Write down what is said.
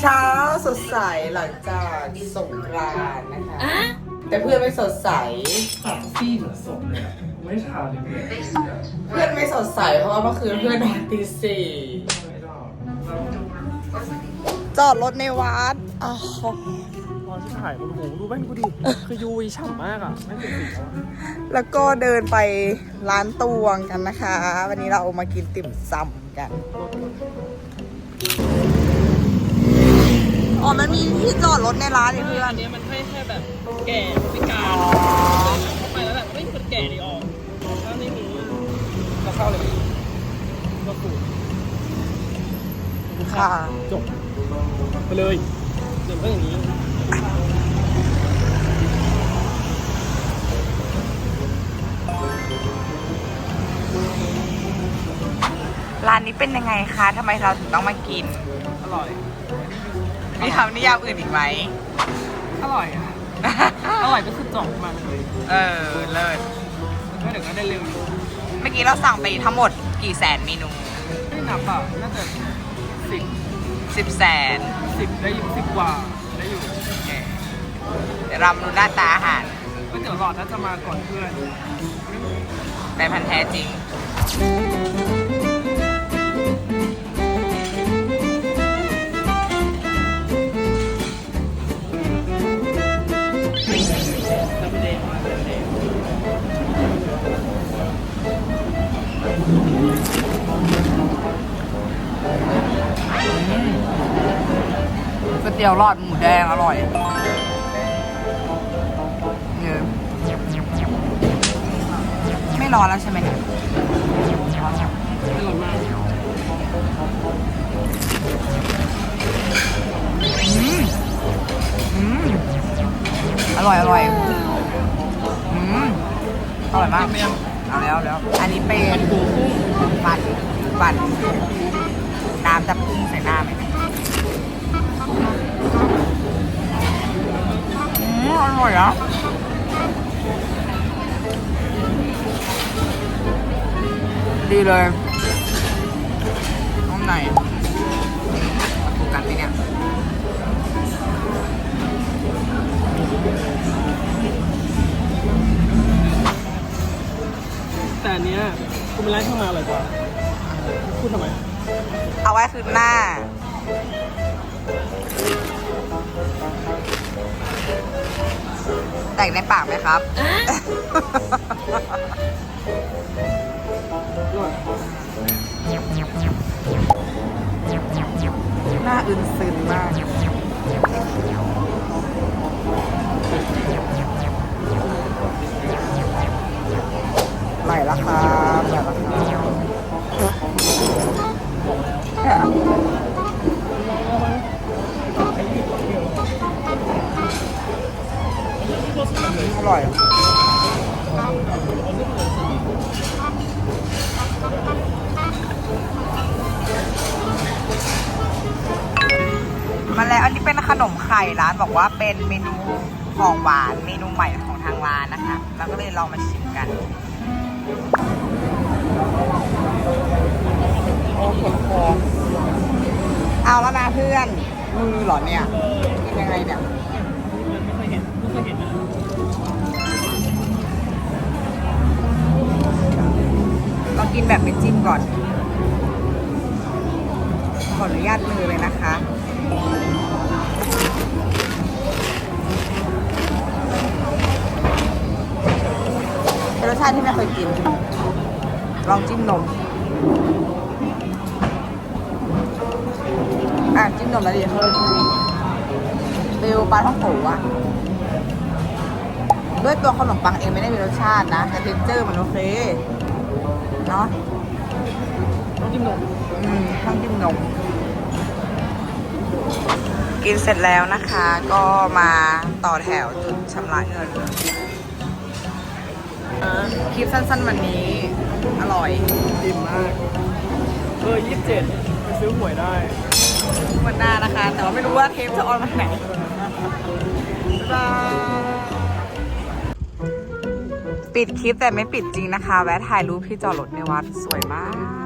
เช้าสดใสหลังจากสงกรานต์นะคะแต่เพื่อนไม่สดใสปากซีดเหมือนศพเลยอะไม่ทาเลยเนี่ยเพื่อนไม่สดใสเพราะว่าเมื่อคืนเพื่อนนอนตีสี่ไม่ได้จอดรถในวัดอ๋อตอนที่ถ่ายบนหูดูแม่งกูดิ คือยูวีฉ่ำมากอะไม่งเป็นสีแล้วอะแล้วก็เดินไปร้านตวงกันนะคะ วันนี้เรามากินติ่มซำกัน อ๋อมันมีที่จอดรถในร้านนี่เพื่ออันนเนี้ยมันให้แค่แบบแก่พิการอ๋อเข้าไปแล้วแบบไม่คนแก่ดีออกถ้าไม่มีก็เข้าเลยก็ถูกค่ะ จบไปเลยเดี๋ยวก็อย่างนี้ร้านนี้เป็นยังไงคะทำไมเราถึงต้องมากิน อร่อย มีคำนิยามอื่นอีกไหม อร่อยอะ อร่อยก็คือจบมาเลยเออ เลิศแล้วก็เดี๋ยวก็ได้เร็วอยู่เมื่อกี้เราสั่งไปทั้งหมดกี่แสนเมนูไม่นับอะน่าจะสิบสิบแสนสิบได้อยู่สิบกว่าได้อยู่เดี๋ยวเรามาดูหน้าตาอาหารก็เดี๋ยวหลอดน่าจะมาก่อนเพื่อนแต่พันธุ์แท้จริง เตี๋ยวหลอดหมูแดงอร่อยเนี่ยไม่ร้อนแล้วใช่ไหมเนี่ยร้อนแล้วอร่อยมากอืมอืมอร่อยอร่อยอืมอร่อยมากเอาแล้วแล้ว อันนี้เป็นปั่นปั่นน้ำจะพุ่งใส่หน้ ร่อยอะดีเลยน้องไหนโฟกัสไหมเนี่ยแต่อันเนี้ยคุณเป็นร้านเข้ามาอร่อยกว่าพูดทำไม เอาไว้คืนหน้า แตกในปากไหมครับหน้าอึนซึนมากใหม่ละครับใหม่ละครับ ร่อย มาแล้วอันนี้เป็นขนมไข่ร้านบอกว่าเป็นเมนูของหวานเมนูใหม่ของทางร้านนะคะแล้วก็เลยลองมาชิมกันโอ้โหเอาแล้วนะเพื่อนมือเหรอเนี่ยกินยังไงเนี่ยไม่เคยเห็นไม่เคยเห็น กินแบบไม่จิ้มก่อน ขออนุญาตมือเลยนะคะเป็นรสชาติที่ไม่เคยกิน ลองจิ้มนม อะ จิ้มนมแล้วดีเขาเลยฟิลปลาท่องโกะอะด้วยตัวขนมปังเองไม่ได้มีรสชาตินะ แต่เทคเจอร์มันโอเค เนาะต้องจิ้มนมอืมข้างจิ้มนมกินเสร็จแล้วนะคะ ก็มาต่อแถวจุดชำระเงินคลิปสั้นๆวันนี้ อร่อยอิ่มมากเออยี่สิบเจ็ดไปซื้อหวยได้วันหน้านะคะ แต่ว่าไม่รู้ว่าเทปจะออนวันไหน บ๊ายบาย ปิดคลิปแต่ไม่ปิดจริงนะคะ แวะถ่ายรูปที่จอดรถในวัดสวยมาก